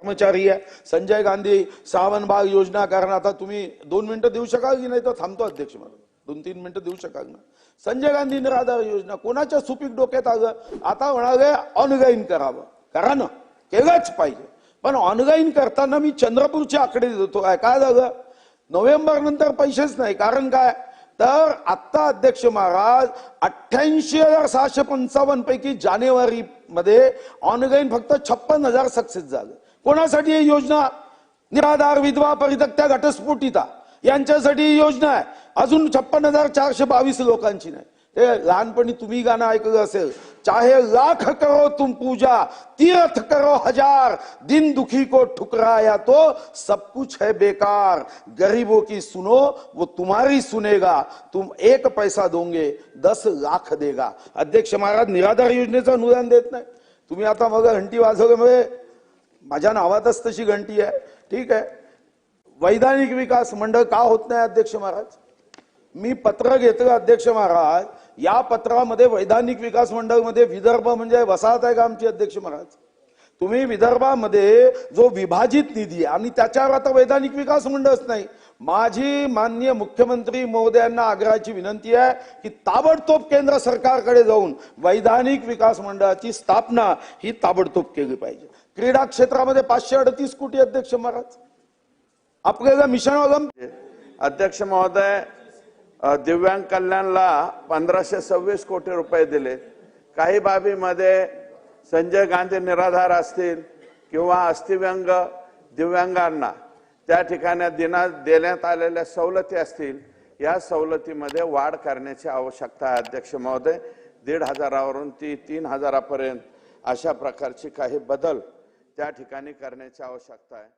कर्मचारी आहे. संजय गांधी सावनबाग योजना कारण आता तुम्ही दोन मिनिटं देऊ शकाल की नाही तर थांबतो अध्यक्ष मला दोन तीन मिनिटं देऊ शकाल ना? संजय गांधी निराधार योजना कोणाच्या सुपीक डोक्यात आलं? आता म्हणाले ऑनलाईन करावं. करा ना केलंच पाहिजे. पण ऑनलाईन करताना मी चंद्रपूरचे आकडे देतो. काय काय झालं? नोव्हेंबर नंतर पैसेच नाही. कारण काय? तर आत्ता अध्यक्ष महाराज अठ्ठ्याऐंशी हजार सहाशे पंचावन्न पैकी जानेवारी मध्ये ऑनलाईन फक्त छप्पन हजार सक्सेस झालं. कोणासाठी ही योजना? निराधार विधवा परित्यक्त्या घटस्फोटिता. यांच्यासाठी ही योजना आहे. अजून छप्पन हजार चारशे बावीस लोकांची नाही. ते लहानपणी तुम्ही गाणं ऐकलं असेल. चाहे लाख करो तुम पूजा तीर्थ करो हजार दिन दुखी को ठुकराया तो सब कुछ है बेकार. गरीबों की सुनो वो तुम्हारी सुनेगा. तुम एक पैसा दोगे दस लाख देगा. अध्यक्ष महाराज निराधार योजनेचं अनुदान देत नाही. तुम्ही आता मग घंटी वाजवल्यामुळे माझ्या नावातच तशी घंटी आहे. ठीक आहे. वैधानिक विकास मंडळ का होत नाही अध्यक्ष महाराज? मी पत्र घेतलं अध्यक्ष महाराज. या पत्रामध्ये वैधानिक विकास मंडळमध्ये विदर्भ म्हणजे वसाहत आहे का आमची अध्यक्ष महाराज? तुम्ही विदर्भामध्ये जो विभाजित निधी आहे आणि त्याच्यावर आता वैधानिक विकास मंडळच नाही माझी माननीय मुख्यमंत्री महोदयांना आग्रहाची विनंती आहे की ताबडतोब केंद्र सरकारकडे जाऊन वैधानिक विकास मंडळाची स्थापना ही ताबडतोब केली पाहिजे. क्रीडा क्षेत्रामध्ये पाचशे अडतीस कोटी अध्यक्ष महाराज. आपल्याला मिशन अवलंब अध्यक्ष महोदय दिव्यांग कल्याणला पंधराशे सव्वीस कोटी रुपये दिले. काही बाबीमध्ये संजय गांधी निराधार असतील किंवा अस्थिव्यंग दिव्यांगांना त्या ठिकाणी दिना देण्यात आलेल्या सवलती असतील या सवलतीमध्ये वाढ करण्याची आवश्यकता आहे अध्यक्ष महोदय. दीड हजारावरून ती तीन हजारापर्यंत अशा प्रकारची काही बदल त्या ठिकाणी करण्याची आवश्यकता आहे.